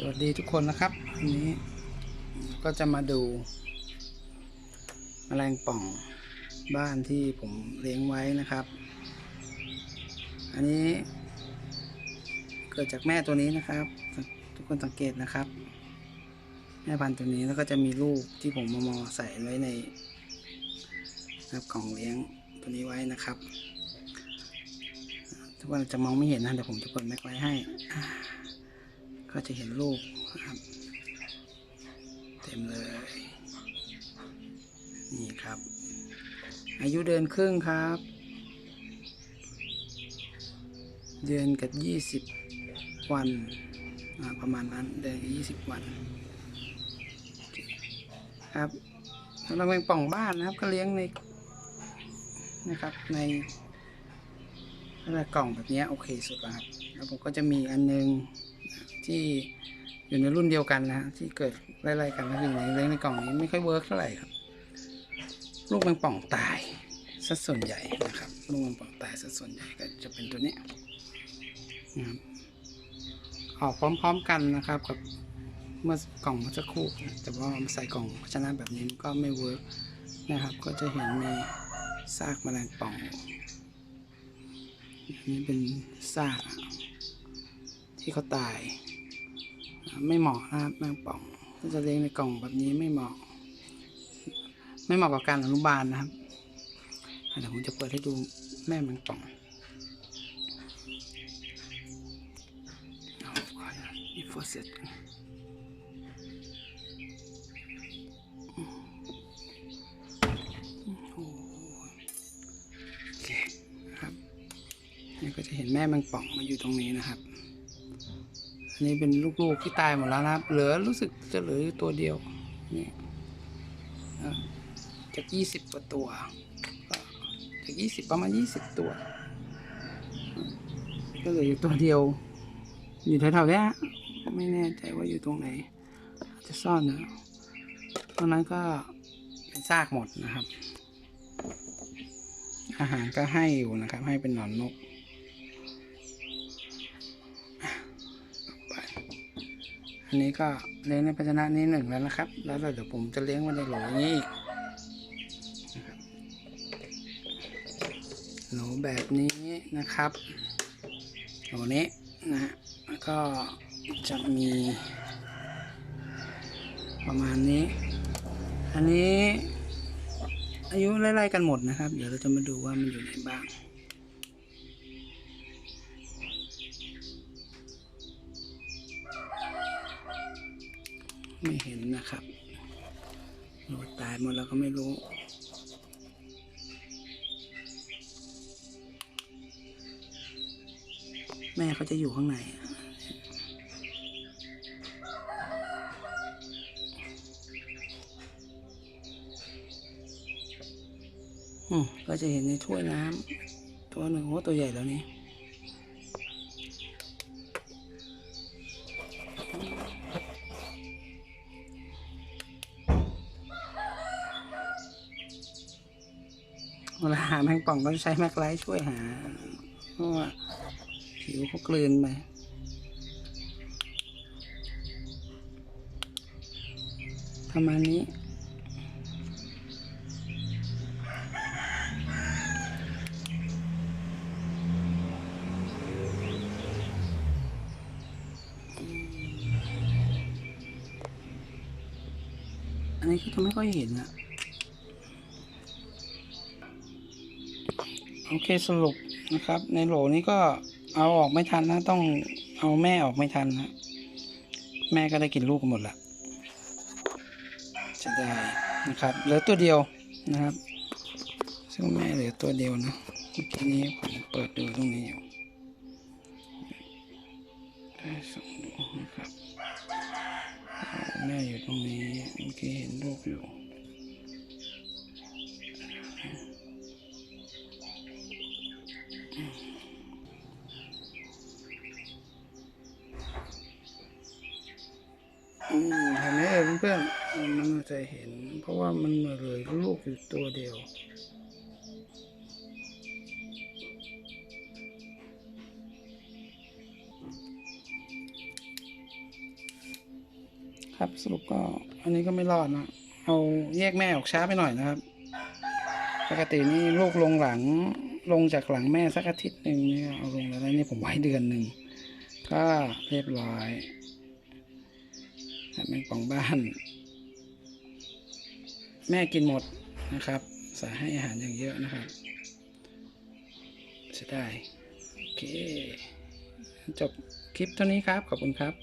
สวัสดีทุกคนนะครับวันนี้ก็จะมาดูแมลงป่องบ้านที่ผมเลี้ยงไว้นะครับ อันนี้ เกิดจากแม่ตัวนี้นะครับ ทุกคนสังเกตนะครับ แม่พันธุ์ตัวนี้แล้วก็จะมีลูกที่ผมมามอใส่ไว้ในกล่องเลี้ยงตัวนี้ไว้นะครับ ทุกคนจะมองไม่เห็นนะเดี๋ยวผมจะเปิดแม็กไว้ให้ ก็จะเห็นลูกนะครับ เต็มเลย นี่ครับ อายุเดือนครึ่งครับ เดือนกับยี่สิบวันประมาณนั้นเดือนกับยี่สิบวัน ครับเราเป็นป่องบ้านนะครับ ก็เลี้ยงในนะครับในอะไรกล่องแบบนี้โอเคสุดแล้วครับ แล้วผมก็จะมีอันนึง ที่อยู่ในรุ่นเดียวกันนะที่เกิดไล่ๆกันแล้วอยู่ในเลี้ยงในกล่องนี้ไม่ค่อยเวิร์กเท่าไหร่ครับ ลูกแมงป่องตายสัดส่วนใหญ่นะครับลูกแมงป่องตายสัดส่วนใหญ่ก็จะเป็นตัวนี้นะครับออกพร้อมๆกันนะครับกับเมื่อกล่องเมื่อสักครู่แต่ว่าใส่กล่องภาชนะแบบนี้ก็ไม่เวิร์กนะครับ ก็จะเห็นมีซากแมลงป่องนนี้เป็นซากที่เขาตาย ไม่เหมาะนะครับแมงป่องถ้าจะเลี้ยงในกล่องแบบนี้ไม่เหมาะ ไม่เหมาะกับการอนุบาลนะครับเดี๋ยวผมจะเปิดให้ดูแม่แมงป่องอีโฟเซตก่อนโอ้โหโอเคนะครับนี่ก็จะเห็นแม่แมงป่องมาอยู่ตรงนี้นะครับ นนี้เป็นลูกๆที่ตายหมดแล้วนะครับ เหลือรู้สึกจะเหลืออยู่ตัวเดียวนี่จากยี่สิบกว่าตัวจากยี่สิบประมาณยี่สิบตัว ก็เหลืออยู่ตัวเดียว อยู่แถวๆเนี้ยไม่แน่ใจว่าอยู่ตรงไหน จะซ่อนนะตรงนั้นก็เป็นซากหมดนะครับ อาหารก็ให้อยู่นะครับ ให้เป็นหนอนนก อันนี้ก็เลี้ยงในภาชนะนี้หนึ่งแล้วนะครับ แล้วเดี๋ยวผมจะเลี้ยงไว้ในโหลอย่างนี้อีกนะครับโหลแบบนี้นะครับโหลนี้นะฮะแล้วก็จะมีประมาณนี้ อันนี้อายุไล่ๆกันหมดนะครับ เดี๋ยวเราจะมาดูว่ามันอยู่ไหนบ้าง ไม่เห็นนะครับโดตายหมดแล้วก็ไม่รู้ แม่เขาจะอยู่ข้างในอืมก็จะเห็นในถ้วยน้ำตัวหนึ่งโอ้ตัวใหญ่แล้วนี่ เวลาหาแมงป่องก็ใช้แมกไลท์ช่วยหา เพราะว่าผิวเขากลืนไปประมาณนี้ อันนี้ก็จะไม่ค่อยเห็นอะ โอเคสรุปนะครับ ในโหลนี้ก็เอาออกไม่ทันนะ ต้องเอาแม่ออกไม่ทันนะ แม่ก็ได้กินลูกหมดละจะได้นะครับเหลือตัวเดียวนะครับ ซึ่งแม่เหลือตัวเดียวนะเมื่อกี้นี้ผมเปิดดูตรงนี้อยู่ได้ส่องดูนะครับแม่อยู่ตรงนี้เมื่อกี้เห็นลูกอยู่ เพื่อนมันอาจจะเห็น เพราะว่ามันเหลือลูกอยู่ตัวเดียวครับสรุปก็อันนี้ก็ไม่รอดนะ เอาแยกแม่ออกช้าไปหน่อยนะครับ ปกตินี่ลูกลงหลังลงจากหลังแม่สักอาทิตย์หนึ่งเนี่ยเอาลงแล้วนี่ผมไว้เดือนหนึ่งก็เรียบร้อย แมงป่องบ้าน แม่กินหมดนะครับ สาให้อาหารอย่างเยอะนะครับจะได้โอเค จบคลิปเท่านี้ครับ ขอบคุณครับ